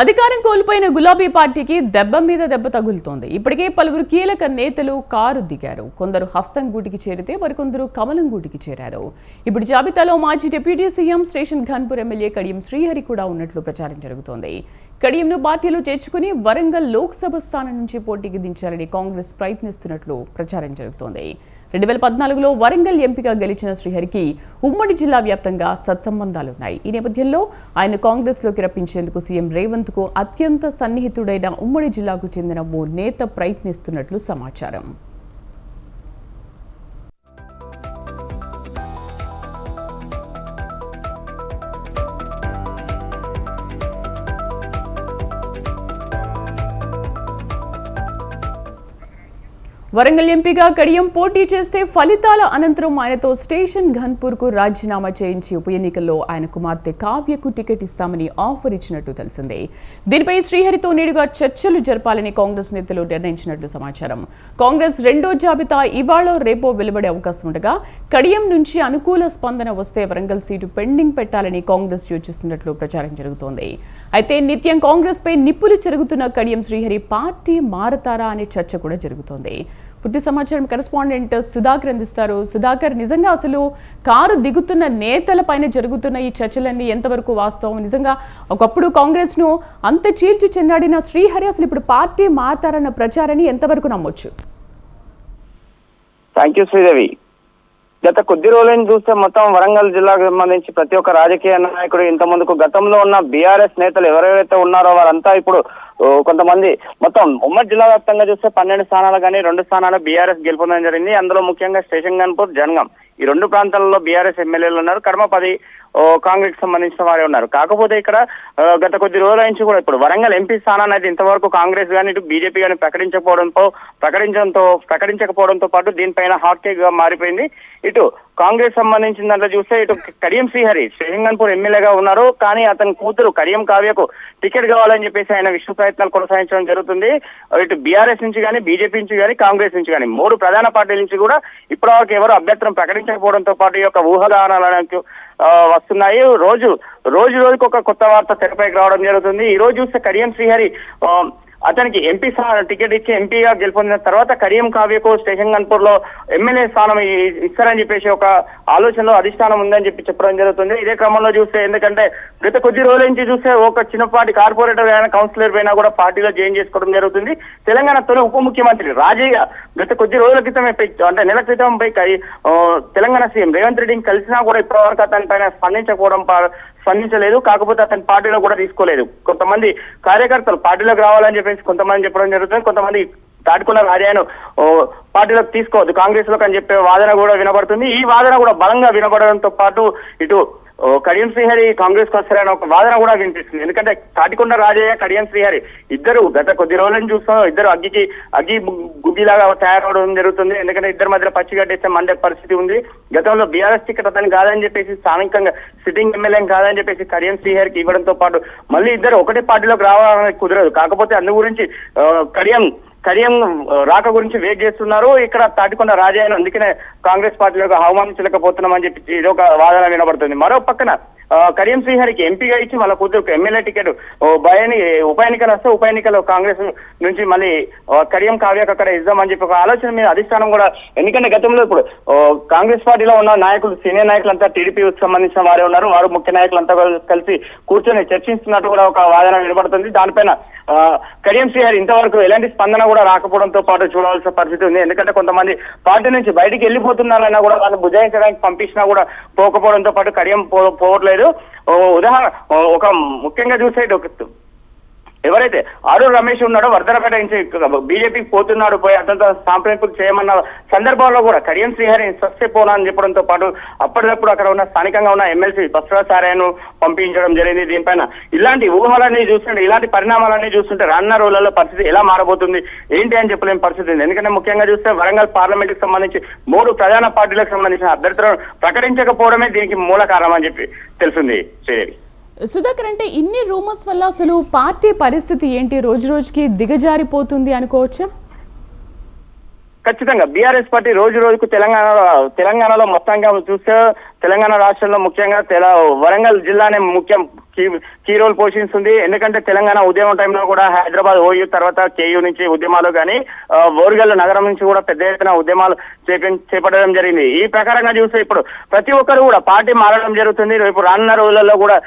అధికారం కోల్పోయిన గులాబీ పార్టీకి దెబ్బ మీద దెబ్బ తగులుతోంది. ఇప్పటికే పలువురు కీలక నేతలు కారు దిగారు. కొందరు హస్తం గూటికి చేరితే మరికొందరు కమలం గూటికి చేరారు. ఇప్పుడు జాబితాలో మాజీ deputy CM station Ghanpur MLA Kadiyam Srihari కూడా ఉన్నట్లు ప్రచారం జరుగుతోంది. కడియంను పార్టీలో చేర్చుకుని వరంగల్ లోక్సభ స్థానం నుంచి పోటీకి దించాలని కాంగ్రెస్ ప్రయత్నిస్తున్నట్లు ప్రచారం జరుగుతోంది. రెండు వేల పద్నాలుగులో వరంగల్ ఎంపీగా గెలిచిన శ్రీహరికి ఉమ్మడి జిల్లా వ్యాప్తంగా సత్సంబంధాలున్నాయి. ఈ నేపథ్యంలో ఆయన కాంగ్రెస్లోకి రప్పించేందుకు సీఎం రేవంత్కు అత్యంత సన్నిహితుడైన ఉమ్మడి జిల్లాకు చెందిన ఓ నేత ప్రయత్నిస్తున్నట్లు సమాచారం. వరంగల్ ఎంపీగా కడియం పోటీ చేస్తే ఫలితాల అనంతరం ఆయనతో స్టేషన్ ఘన్పూర్కు రాజీనామా చేయించి ఉప ఎన్నికల్లో ఆయన కుమార్తె కావ్యకు టికెట్ ఇస్తామని ఆఫర్ ఇచ్చినట్టు తెలిసిందే. దీనిపై శ్రీహరితో నేడుగా చర్చలు జరపాలని కాంగ్రెస్ నేతలు నిర్ణయించినట్లు సమాచారం. కాంగ్రెస్ రెండో జాబితా ఇవాళ రేపో వెలువడే అవకాశం ఉండగా కడియం నుంచి అనుకూల స్పందన వస్తే వరంగల్ సీటు పెండింగ్ పెట్టాలని కాంగ్రెస్ యోచిస్తున్నట్లు ప్రచారం జరుగుతోంది. అయితే నిత్యం కాంగ్రెస్ పై నిప్పులు జరుగుతున్న కడియం శ్రీహరి పార్టీ మారతారా అనే చర్చ కూడా జరుగుతోంది. పూర్తి సమాచారం కరెస్పాండెంట్ సుధాకర్ అందిస్తారు. సుధాకర్ నిజంగా అసలు కారు దిగుతున్న నేతల పైన జరుగుతున్న ఈ చర్చలన్నీ ఎంతవరకు వాస్తవం? నిజంగా ఒకప్పుడు కాంగ్రెస్ను అంత చీల్చి చెన్నాడిన శ్రీహరి అసలు ఇప్పుడు పార్టీ మారతారన్న ప్రచారాన్ని ఎంతవరకు నమ్మొచ్చు? Thank you Sridevi. గత కొద్ది రోజులను చూస్తే మొత్తం వరంగల్ జిల్లాకు సంబంధించి ప్రతి ఒక్క రాజకీయ నాయకుడు ఇంత ముందుకు గతంలో ఉన్న బీఆర్ఎస్ నేతలు ఎవరెవరైతే ఉన్నారో వారంతా ఇప్పుడు కొంతమంది మొత్తం ఉమ్మడి జిల్లా వ్యాప్తంగా చూస్తే పన్నెండు స్థానాలు కానీ రెండు స్థానాలు బీఆర్ఎస్ గెలుపొందడం జరిగింది. అందులో ముఖ్యంగా స్టేషన్ గన్పూర్ జనగం. ఈ రెండు ప్రాంతాలలో బీఆర్ఎస్ ఎమ్మెల్యేలు ఉన్నారు. కర్మపది ఓ, కాంగ్రెస్ సంబంధించిన వారే ఉన్నారు. కాకపోతే ఇక్కడ గత కొద్ది రోజుల నుంచి కూడా ఇప్పుడు వరంగల్ ఎంపీ స్థానాన్ని అయితే ఇంతవరకు కాంగ్రెస్ కానీ ఇటు బీజేపీ కానీ ప్రకటించకపోవడంతో ప్రకటించడంతో ప్రకటించకపోవడంతో పాటు దీనిపైన హాట్ కేక్గా మారిపోయింది. ఇటు కాంగ్రెస్ సంబంధించిన దాంట్లో చూస్తే ఇటు కడియం శ్రీహరి శ్రీహింగన్పూర్ ఎమ్మెల్యేగా ఉన్నారు. కానీ అతని కూతురు కడియం కావ్యకు టికెట్ కావాలని చెప్పేసి ఆయన విశ్వ ప్రయత్నాలు కొనసాగించడం జరుగుతుంది. ఇటు బీఆర్ఎస్ నుంచి కానీ బీజేపీ నుంచి కానీ కాంగ్రెస్ నుంచి కానీ మూడు ప్రధాన పార్టీల నుంచి కూడా ఇప్పటివరకు ఎవరు అభ్యర్థులను ప్రకటించకపోవడంతో పాటు ఈ యొక్క ఊహాగానాలకు వస్తున్నాయి. రోజు రోజు రోజుకు ఒక కొత్త వార్త తెరపైకి రావడం జరుగుతుంది. ఈ రోజు చూస్తే కడియం శ్రీహరి అతనికి ఎంపీ టికెట్ ఇచ్చి ఎంపీగా గెలుపొందిన తర్వాత కడియం కావ్యకు స్టేషన్ గన్పూర్లో ఎమ్మెల్యే స్థానం ఇస్తారని చెప్పేసి ఒక ఆలోచనలో అధిష్టానం ఉందని చెప్పి చెప్పడం జరుగుతుంది. ఇదే క్రమంలో చూస్తే ఎందుకంటే గత కొద్ది రోజుల నుంచి చూస్తే ఒక చిన్నపాటి కార్పొరేటర్ అయిన కౌన్సిలర్ పైన కూడా పార్టీలో జాయిన్ చేసుకోవడం జరుగుతుంది. తెలంగాణ తొలి ఉప ముఖ్యమంత్రి రాజయ్య గత కొద్ది రోజుల క్రితమే అంటే నెల క్రితం పై తెలంగాణ సీఎం రేవంత్ రెడ్డిని కలిసినా కూడా ఇప్పటివరకు అతని పైన స్పందించకపోవడం పా- స్పందించలేదు కాకపోతే అతని పార్టీలో కూడా తీసుకోలేదు. కొంతమంది కార్యకర్తలు పార్టీలోకి రావాలని చెప్పేసి కొంతమంది చెప్పడం జరుగుతుంది కొంతమంది దాటుకున్న రాజాను పార్టీలోకి తీసుకోవద్దు కాంగ్రెస్లోకి అని చెప్పే వాదన కూడా వినబడుతుంది. ఈ వాదన కూడా బలంగా వినబడడంతో పాటు ఇటు కడియం శ్రీహరి కాంగ్రెస్కు వస్తారని ఒక వాదన కూడా వినిపిస్తుంది. ఎందుకంటే తాటికొండ రాజయ్య కడియం శ్రీహరి ఇద్దరు గత కొద్ది రోజులను చూస్తాం ఇద్దరు అగ్గికి అగ్గి గుడ్డిలాగా తయారవడం జరుగుతుంది. ఎందుకంటే ఇద్దరి మధ్య పచ్చి కట్టేస్తే మండే పరిస్థితి ఉంది. గతంలో బీఆర్ఎస్ టికెట్ అతను కాదని చెప్పేసి స్థానికంగా సిట్టింగ్ ఎమ్మెల్యే కాదని చెప్పేసి కడియం శ్రీహరికి ఇవ్వడంతో పాటు మళ్ళీ ఇద్దరు ఒకటే పార్టీలోకి రావాలని కుదరదు. కాకపోతే అందు గురించి కడియం కడియం రాక గురించి వెయిట్ చేస్తున్నారు. ఇక్కడ తాటికొండ రాజయ్యను అందుకనే కాంగ్రెస్ పార్టీలోకి అవమానించలేకపోతున్నామని చెప్పి ఇది ఒక వాదన వినబడుతుంది. మరో పక్కన కడియం శ్రీహరికి ఎంపీగా ఇచ్చి వాళ్ళ కూతురుకు ఎమ్మెల్యే టికెట్ ఓ ఉప ఎన్నికలు వస్తే ఉప ఎన్నికలు కాంగ్రెస్ నుంచి మళ్ళీ ఆ, కడియం కావ్యకు అక్కడ ఇద్దామని చెప్పి ఒక ఆలోచన మీద అధిష్టానం కూడా ఎందుకంటే గతంలో ఇప్పుడు కాంగ్రెస్ పార్టీలో ఉన్న నాయకులు సీనియర్ నాయకులంతా టీడీపీకి సంబంధించిన వారే ఉన్నారు. వారు ముఖ్య నాయకులంతా కలిసి కూర్చొని చర్చిస్తున్నట్టు కూడా ఒక వాదన వినబడుతుంది. దానిపైన కరీం కడియం శ్రీహరి ఇంతవరకు ఎలాంటి స్పందన కూడా రాకపోవడంతో పాటు చూడాల్సిన పరిస్థితి ఉంది. ఎందుకంటే కొంతమంది పార్టీ నుంచి బయటికి వెళ్ళిపోతున్నారైనా కూడా వాళ్ళు బుజాయించడానికి పంపించినా కూడా పోకపోవడంతో పాటు కడియం పోవట్లేదు. ఉదాహరణ ఒక ముఖ్యంగా చూసే ఒక ఎవరైతే ఆరు రమేష్ ఉన్నాడో వర్ధనపేట నుంచి బీజేపీకి పోతున్నాడు పోయి అతనితో సాంప్రదింపులు చేయమన్న సందర్భంలో కూడా కడియం శ్రీహరి స్వస్థ పోనా అని చెప్పడంతో పాటు అప్పటికప్పుడు అక్కడ ఉన్న స్థానికంగా ఉన్న ఎమ్మెల్సీ బసవరాజ్ సారాయను పంపించడం జరిగింది. దీనిపైన ఇలాంటి ఊహలన్నీ చూస్తుంటే ఇలాంటి పరిణామాలన్నీ చూస్తుంటే రానున్న రోజులలో పరిస్థితి ఎలా మారబోతుంది? ఏంటి అని చెప్పలేని పరిస్థితి ఉంది. ఎందుకంటే ముఖ్యంగా చూస్తే వరంగల్ పార్లమెంట్కి సంబంధించి మూడు ప్రధాన పార్టీలకు సంబంధించిన అభ్యర్థులను ప్రకటించకపోవడమే దీనికి మూల కారణం అని చెప్పి తెలిసింది శ్రీదేవి. సుధాకర్ అంటే ఇన్ని రూమర్స్ వల్ల అసలు పార్టీ పరిస్థితి ఏంటి? రోజు రోజుకి దిగజారిపోతుంది అనుకోవచ్చా? ఖచ్చితంగా. బీఆర్ఎస్ పార్టీ రోజు రోజుకు తెలంగాణలో తెలంగాణలో మొత్తంగా చూస్తే తెలంగాణ రాష్ట్రంలో ముఖ్యంగా తెల వరంగల్ జిల్లానే ముఖ్యం. కీ రోల్ పోషిస్తుంది. ఎందుకంటే తెలంగాణ ఉద్యమం టైంలో కూడా హైదరాబాద్ ఓయూ తర్వాత కేయూ నుంచి ఉద్యమాలు కానీ ఓరుగల్లు నగరం నుంచి కూడా పెద్ద ఎత్తున ఉద్యమాలు చేప- చేపట్టడం జరిగింది. ఈ ప్రకారంగా చూస్తే ఇప్పుడు ప్రతి ఒక్కరు కూడా పార్టీ మారడం జరుగుతుంది. రేపు రానున్న రోజులలో కూడా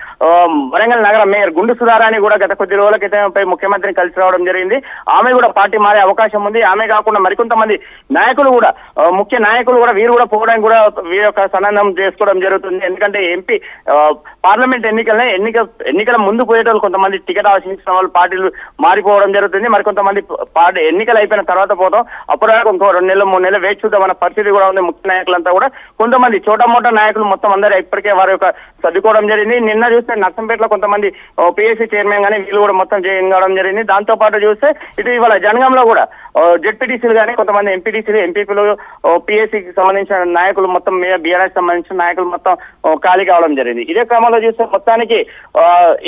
వరంగల్ నగరం మేయర్ గుండు సుధారాణి కూడా గత కొద్ది రోజుల క్రితంపై ముఖ్యమంత్రిని కలిసి రావడం జరిగింది. ఆమె కూడా పార్టీ మారే అవకాశం ఉంది. ఆమె కాకుండా మరికొంతమంది నాయకులు కూడా ముఖ్య నాయకులు కూడా వీరు కూడా పోవడానికి కూడా వీరి యొక్క సన్నద్ధం చేసుకోవడం జరుగుతుంది. ఎందుకంటే ఎంపీ పార్లమెంట్ ఎన్నికలనే ఎన్నిక ఎన్నికల ముందు పోయేటోళ్ళు కొంతమంది టికెట్ ఆశించిన వాళ్ళు పార్టీలు మారిపోవడం జరుగుతుంది. మరికొంతమంది పార్టీ ఎన్నికలు అయిపోయిన తర్వాత పోతాం. అప్పుడు ఇంకో రెండు నెలలు మూడు నెలలు వేచి చూద్దాం అన్న పరిస్థితి కూడా ఉంది. ముఖ్య నాయకులంతా కూడా కొంతమంది చోట మోట నాయకులు మొత్తం అందరూ ఇప్పటికే వారి యొక్క సర్దుకోవడం జరిగింది. నిన్న చూస్తే నర్సంపేటలో కొంతమంది పిఎస్సీ చైర్మన్ కానీ వీళ్ళు కూడా మొత్తం జాయిన్ కావడం జరిగింది. దాంతో పాటు చూస్తే ఇటు ఇవాళ జనగంలో కూడా జెడ్పీటీసీలు కానీ కొంతమంది ఎంపీటీసీలు ఎంపీపీలు పిఎస్సీకి సంబంధించిన నాయకులు మొత్తం బీఆర్ఎస్ సంబంధించిన నాయకులు మొత్తం ఖాళీ కావడం జరిగింది. ఇదే క్రమంలో చూస్తే మొత్తానికి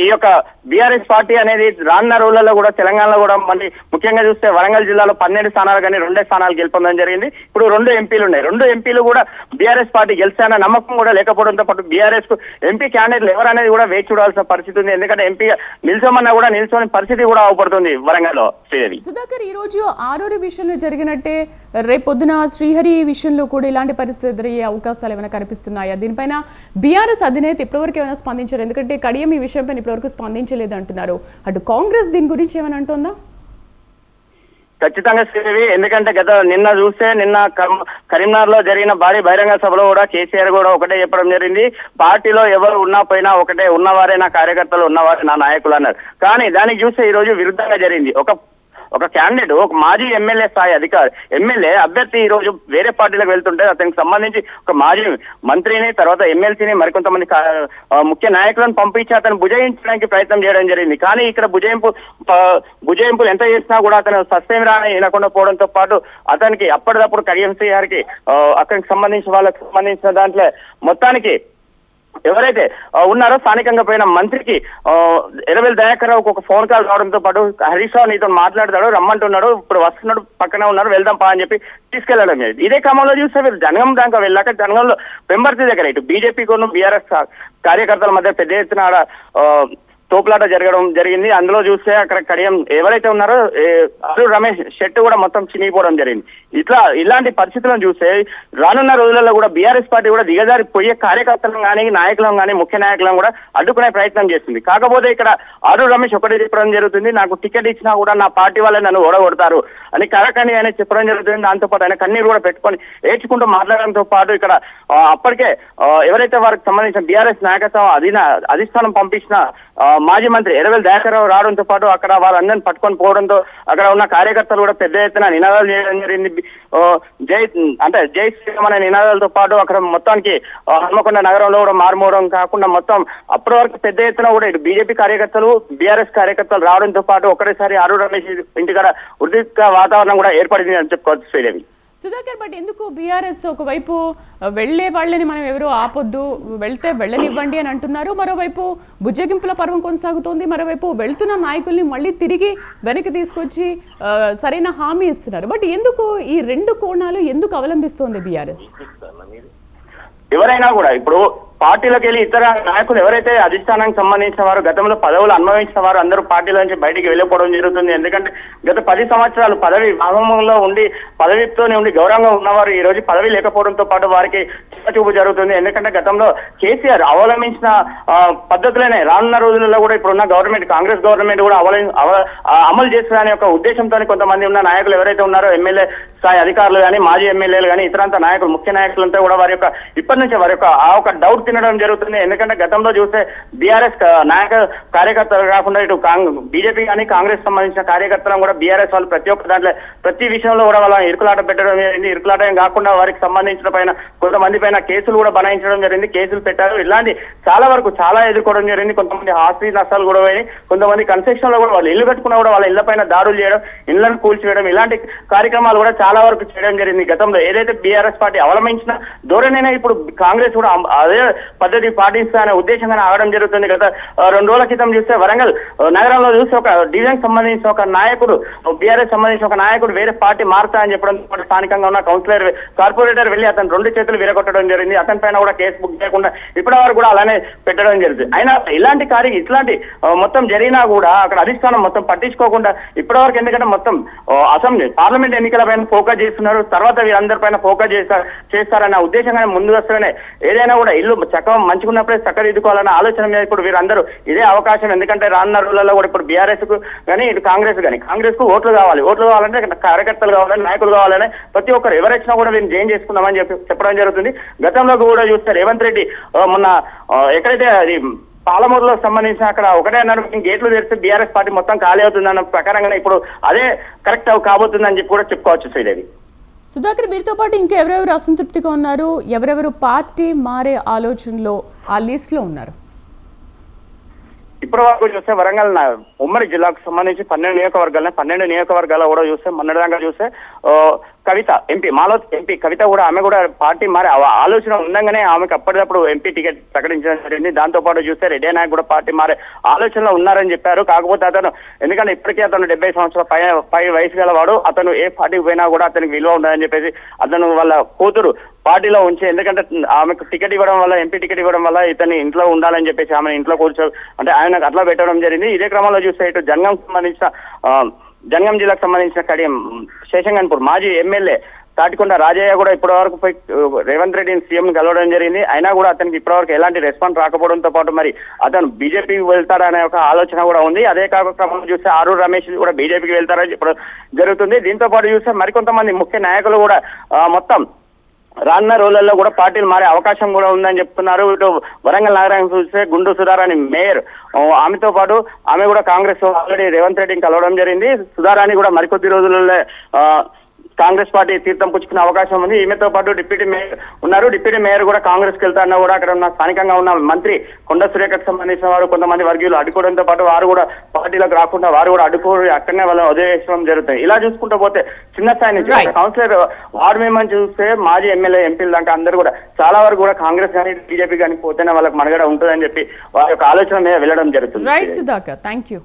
ఈ యొక్క బీఆర్ఎస్ పార్టీ అనేది రానున్న రోజులలో కూడా తెలంగాణలో కూడా మళ్ళీ ముఖ్యంగా చూస్తే వరంగల్ జిల్లాలో పన్నెండు స్థానాలు కానీ రెండే స్థానాలు గెలుపొందడం జరిగింది. ఇప్పుడు రెండు ఎంపీలు ఉన్నాయి. రెండు ఎంపీలు కూడా బీఆర్ఎస్ పార్టీ గెలిచాయన్న నమ్మకం కూడా లేకపోవడంతో పాటు బీఆర్ఎస్కు ఎంపీ క్యాండిడేట్లు ఎవరనేది కూడా వేచి చూడాల్సిన పరిస్థితి ఉంది. ఎందుకంటే ఎంపీ నిల్చోమన్నా కూడా నిల్చోని పరిస్థితి కూడా అవపడుతుంది వరంగల్లో శ్రీదేవి. సుధాకర్ ఈ రోజు ఆరూరి విషయంలో జరిగినట్టే రేపొద్దున శ్రీహరి విషయంలో కూడా ఇలాంటి పరిస్థితి ఎదురయ్యే అవకాశాలు ఏమైనా కనిపిస్తున్నాయా? దీనిపైన బీఆర్ఎస్ అధినేత ఇప్పటివరకు ఏమైనా స్పందించారు? ఎందుకంటే కడియ ఈ విషయంపై ఇప్పటివరకు స్పందించలేదు అంటున్నారు. అటు కాంగ్రెస్ దీని గురించి ఏమని అంటుందా? ఖచ్చితంగా శ్రీదేవి ఎందుకంటే గత నిన్న చూస్తే నిన్న కరీంనగర్లో జరిగిన భారీ బహిరంగ సభలో కూడా కేసీఆర్ కూడా ఒకటే చెప్పడం జరిగింది. పార్టీలో ఎవరు ఉన్నా పోయినా ఒకటే ఉన్నవారే నా కార్యకర్తలు ఉన్నవారే నా నాయకులు అన్నారు. కానీ దానికి చూస్తే ఈ రోజు విరుద్ధంగా జరిగింది. ఒక ఒక క్యాండిడేట్ ఒక మాజీ ఎమ్మెల్యే స్థాయి అధికారి ఎమ్మెల్యే అభ్యర్థి ఈ రోజు వేరే పార్టీలకు వెళ్తుంటే అతనికి సంబంధించి ఒక మాజీ మంత్రిని తర్వాత ఎమ్మెల్సీని మరికొంతమంది ముఖ్య నాయకులను పంపించి అతను భుజయించడానికి ప్రయత్నం చేయడం జరిగింది. కానీ ఇక్కడ భుజయింపు భుజయింపులు ఎంత చేసినా కూడా అతను సస్యం రాని వినకుండా పోవడంతో పాటు అతనికి అప్పటిదప్పుడు కడియం గారికి అక్కడికి అతనికి సంబంధించిన వాళ్ళకి సంబంధించిన దాంట్లో మొత్తానికి ఎవరైతే ఉన్నారో స్థానికంగా పోయిన మంత్రికి ఆ, ఎర్రవెల్లి దయాకర్ రావుకు ఒక ఫోన్ కాల్ రావడంతో పాటు హరీష్ రావు నీతో మాట్లాడతాడు రమ్మంటున్నాడు ఇప్పుడు వస్తున్నాడు పక్కనే ఉన్నాడు వెళ్దాం పా అని చెప్పి తీసుకెళ్ళడం జరిగింది ఇదే క్రమంలో చూస్తే మీరు జనగం దాకా వెళ్ళాక జనగంలో పెంబర్తి దగ్గర ఇటు బీజేపీ కొను బీఆర్ఎస్ కార్యకర్తల మధ్య పెద్ద ఎత్తున తోపులాట జరగడం జరిగింది. అందులో చూస్తే అక్కడ కడియం ఎవరైతే ఉన్నారో అల్లు అరుణ్ రమేష్ షెట్ కూడా మొత్తం చినిగిపోవడం జరిగింది. ఇట్లా ఇలాంటి పరిస్థితులను చూస్తే రానున్న రోజులలో కూడా బీఆర్ఎస్ పార్టీ కూడా దిగజారి పోయే కార్యకర్తలను కానీ నాయకులను కానీ ముఖ్య నాయకులను కూడా అడ్డుకునే ప్రయత్నం చేస్తుంది. కాకపోతే ఇక్కడ అరుణ్ రమేష్ ఒకటి చెప్పడం జరుగుతుంది. నాకు టికెట్ ఇచ్చినా కూడా నా పార్టీ వాళ్ళే నన్ను ఓడగొడతారు అని కరకని ఆయన చెప్పడం జరుగుతుంది. దాంతో పాటు ఆయన కన్నీరు కూడా పెట్టుకొని ఏడ్చుకుంటూ మాట్లాడడంతో పాటు ఇక్కడ అప్పటికే ఎవరైతే వారికి సంబంధించిన బీఆర్ఎస్ నాయకత్వం అధీన అధిష్టానం పంపించిన మాజీ మంత్రి ఎర్రవెల్లి దయాకరావు రావడంతో పాటు అక్కడ వాళ్ళందరినీ పట్టుకొని పోవడంతో అక్కడ ఉన్న కార్యకర్తలు కూడా పెద్ద ఎత్తున నినాదాలు చేయడం జరిగింది. జై అంటే జై శ్రీరామ్ అనే నినాదాలతో పాటు అక్కడ మొత్తానికి హన్మకొండ నగరంలో కూడా మారుమోవడం కాకుండా మొత్తం అప్పటి వరకు పెద్ద ఎత్తున కూడా ఇటు బీజేపీ కార్యకర్తలు బీఆర్ఎస్ కార్యకర్తలు రావడంతో పాటు ఒకటేసారి అరుణ్ రమేష్ ఇంటికాడ ఉద్రిక్త వాతావరణం కూడా ఏర్పడింది అని చెప్పుకోవచ్చు శ్రీదేవి. సుధాకర్ బట్ ఎందుకు బీఆర్ఎస్ ఒకవైపు ఆ, వెళ్ళే వాళ్ళని మనం ఎవరో ఆపొద్దు వెళ్తే వెళ్ళనివ్వండి అని అంటున్నారు. మరోవైపు బుజ్జగింపుల పర్వం కొనసాగుతోంది. మరోవైపు వెళ్తున్న నాయకుల్ని మళ్ళీ తిరిగి వెనక్కి తీసుకొచ్చి సరైన హామీ ఇస్తున్నారు. బట్ ఎందుకు ఈ రెండు కోణాలు ఎందుకు అవలంబిస్తోంది బీఆర్ఎస్? ఎవరైనా కూడా ఇప్పుడు పార్టీలోకి వెళ్ళి ఇతర నాయకులు ఎవరైతే అధిష్టానానికి సంబంధించిన వారు గతంలో పదవులు అనుభవించిన వారు అందరూ పార్టీల నుంచి బయటికి వెళ్ళిపోవడం జరుగుతుంది. ఎందుకంటే గత పది సంవత్సరాలు పదవి భావంలో ఉండి పదవితోనే ఉండి గౌరవంగా ఉన్నవారు ఈ రోజు పదవి లేకపోవడంతో పాటు వారికి చూపు జరుగుతుంది. ఎందుకంటే గతంలో కేసీఆర్ అవలంబించిన పద్ధతులనే రానున్న రోజులలో కూడా ఇప్పుడున్న గవర్నమెంట్ కాంగ్రెస్ గవర్నమెంట్ కూడా అవలం అమలు చేస్తుందనే ఒక ఉద్దేశంతో కొంతమంది ఉన్న నాయకులు ఎవరైతే ఉన్నారో ఎమ్మెల్యే స్థాయి అధికారులు కానీ మాజీ ఎమ్మెల్యేలు కానీ ఇతరంతా నాయకులు ముఖ్య నాయకులంతా కూడా వారి యొక్క ఇప్పటి నుంచి వారి యొక్క ఆ ఒక డౌట్ తినడం జరుగుతుంది. ఎందుకంటే గతంలో చూస్తే బీఆర్ఎస్ నాయక కార్యకర్తలు కాకుండా ఇటు బీజేపీ కానీ కాంగ్రెస్ సంబంధించిన కార్యకర్తలను కూడా బీఆర్ఎస్ వాళ్ళు ప్రతి ఒక్క దాంట్లో ప్రతి విషయంలో కూడా వాళ్ళ ఇరుకులాట పెట్టడం జరిగింది. ఇరుకులాట కాకుండా వారికి సంబంధించిన పైన కొంతమంది పైన కేసులు కూడా బనాయించడం జరిగింది. కేసులు పెట్టారు. ఇలాంటి చాలా వరకు చాలా ఎదుర్కోవడం జరిగింది. కొంతమంది ఆస్తి నష్టాలు కూడా పోయి కొంతమంది కన్స్ట్రక్షన్లో కూడా వాళ్ళు ఇల్లు కట్టుకున్నా కూడా వాళ్ళ ఇళ్ళ పైన దాడులు చేయడం ఇళ్ళను కూల్చివేయడం ఇలాంటి కార్యక్రమాలు కూడా చాలా వరకు చేయడం జరిగింది. గతంలో ఏదైతే బీఆర్ఎస్ పార్టీ అవలంబించిన ధోరణినే ఇప్పుడు కాంగ్రెస్ కూడా అదే పద్ధతి పాటిస్తానే ఉద్దేశంగానే ఆగడం జరుగుతుంది. గత రెండు రోజుల క్రితం చూస్తే వరంగల్ నగరంలో చూస్తే ఒక డివిజన్ సంబంధించిన ఒక నాయకుడు బీఆర్ఎస్ సంబంధించిన ఒక నాయకుడు వేరే పార్టీ మారుతా అని చెప్పడం స్థానికంగా ఉన్న కౌన్సిలర్ కార్పొరేటర్ వెళ్ళి అతను రెండు చేతులు విరగొట్టడం జరిగింది. అతని పైన కూడా కేసు బుక్ చేయకుండా ఇప్పటి వరకు కూడా అలానే పెట్టడం జరిగింది అయినా ఇలాంటి కార్యం ఇట్లాంటి మొత్తం జరిగినా కూడా అక్కడ అధిష్టానం మొత్తం పట్టించుకోకుండా ఇప్పటి వరకు ఎందుకంటే మొత్తం అసెంబ్లీ పార్లమెంట్ ఎన్నికల పైన ఫోకస్ చేస్తున్నారు. తర్వాత వీరందరి పైన ఫోకస్ చేస్తారు చేస్తారన్న ఉద్దేశంగానే ముందు వస్తేనే ఏదైనా కూడా ఇల్లు చక్కగా మంచుకున్నప్పుడే చక్కదిద్దుకోవాలన్న ఆలోచన మీద ఇప్పుడు వీరందరూ ఇదే అవకాశం. ఎందుకంటే రానున్న రోజులలో కూడా ఇప్పుడు బీఆర్ఎస్కు కానీ ఇటు కాంగ్రెస్ కానీ కాంగ్రెస్కు ఓట్లు కావాలి. ఓట్లు కావాలంటే కార్యకర్తలు కావాలని నాయకులు కావాలని ప్రతి ఒక్కరు ఎవరొచ్చినా కూడా మేము జైన్ చేసుకుందామని చెప్పి చెప్పడం జరుగుతుంది. గతంలో కూడా చూస్తే రేవంత్ రెడ్డి మొన్న ఎక్కడైతే అది పాలమూరులో సంబంధించిన అక్కడ ఒకటే అన్నారు గేట్లు తెరిస్తే బీఆర్ఎస్ పార్టీ మొత్తం ఖాళీ అవుతుందన్న ప్రకారంగానే ఇప్పుడు అదే కరెక్ట్ కాబోతుందని చెప్పి కూడా చెప్పుకోవచ్చు శ్రీదేవి. సుధాకర్ వీరితో పాటు ఇంకా ఎవరెవరు అసంతృప్తిగా ఉన్నారు? ఎవరెవరు పార్టీ మారే ఆలోచనలో ఆ లిస్ట్లో ఉన్నారు? ఇప్పటి వరకు చూస్తే వరంగల్ నా- ఉమ్మడి జిల్లాకు సంబంధించి పన్నెండు నియోజకవర్గాలు పన్నెండు నియోజకవర్గాలు కూడా చూస్తే మొన్నటిదాకా చూస్తే కవిత ఎంపీ మాలో ఎంపీ కవిత కూడా ఆమె కూడా పార్టీ మరి ఆలోచన ఉండగానే ఆమెకు అప్పటికప్పుడు ఎంపీ టికెట్ ప్రకటించడం జరిగింది. దాంతో పాటు చూస్తే రెడ్డి నాయక్ కూడా పార్టీ మారే ఆలోచనలో ఉన్నారని చెప్పారు. కాకపోతే అతను ఎందుకంటే ఇప్పటికే అతను డెబ్బై సంవత్సరాల పై పై వయసు గలవాడు. అతను ఏ పార్టీకి పోయినా కూడా అతనికి విలువ ఉండదని చెప్పేసి అతను వాళ్ళ కూతురు పార్టీలో ఉంచి ఎందుకంటే ఆమెకు టికెట్ ఇవ్వడం వల్ల ఎంపీ టికెట్ ఇవ్వడం వల్ల ఇతని ఇంట్లో ఉండాలని చెప్పేసి ఆమె ఇంట్లో కూర్చో అంటే ఆయన అట్లా పెట్టడం జరిగింది. ఇదే క్రమంలో చూస్తే ఇటు జంగం సంబంధించిన జంగం జిల్లాకు సంబంధించిన కడియం శేషంగన్పూర్ మాజీ ఎమ్మెల్యే తాటికొండ రాజయ్య కూడా ఇప్పటి వరకు రేవంత్ రెడ్డిని సీఎం కలవడం జరిగింది. అయినా కూడా అతనికి ఇప్పటివరకు ఎలాంటి రెస్పాన్స్ రాకపోవడంతో పాటు మరి అతను బీజేపీకి వెళ్తాడనే ఒక ఆలోచన కూడా ఉంది. అదే కాక క్రమంలో చూస్తే ఆరు రమేష్ కూడా బీజేపీకి వెళ్తారని ఇప్పుడు జరుగుతుంది. దీంతో పాటు చూస్తే మరికొంతమంది ముఖ్య నాయకులు కూడా మొత్తం రానున్న రోజుల్లో కూడా పార్టీలు మారే అవకాశం కూడా ఉందని చెప్తున్నారు. ఇటు వరంగల్ నగరానికి చూస్తే గుండు సుధారాణి మేయర్ ఆమెతో పాటు ఆమె కూడా కాంగ్రెస్ ఆల్రెడీ రేవంత్ రెడ్డిని కలవడం జరిగింది. సుధారాణి కూడా మరికొద్ది రోజులలో ఆ, కాంగ్రెస్ పార్టీ తీర్థం పుచ్చుకునే అవకాశం ఉంది. ఈమెతో పాటు డిప్యూటీ మేయర్ ఉన్నారు. డిప్యూటీ మేయర్ కూడా కాంగ్రెస్కి వెళ్తారన్నా కూడా అక్కడ ఉన్న స్థానికంగా ఉన్న మంత్రి కొండ సురేఖకు సంబంధించిన వారు కొంతమంది వర్గీయులు అడ్డుకోవడంతో పాటు వారు కూడా పార్టీలకు రాకుండా వారు కూడా అడ్డుకోరు అక్కడనే వాళ్ళు వదిలేయడం జరుగుతుంది ఇలా చూసుకుంటూ పోతే చిన్న స్థాయి నుంచి. కౌన్సిలర్ వార్డు మెంబర్ చూస్తే మాజీ ఎమ్మెల్యే ఎంపీలు దాకా అందరూ కూడా చాలా వరకు కూడా కాంగ్రెస్ కానీ బీజేపీ కానీ పోతేనే వాళ్ళకి మనగడ ఉంటుందని చెప్పి వారి యొక్క ఆలోచన మీద వెళ్ళడం జరుగుతుంది. Right Sudhakar thank you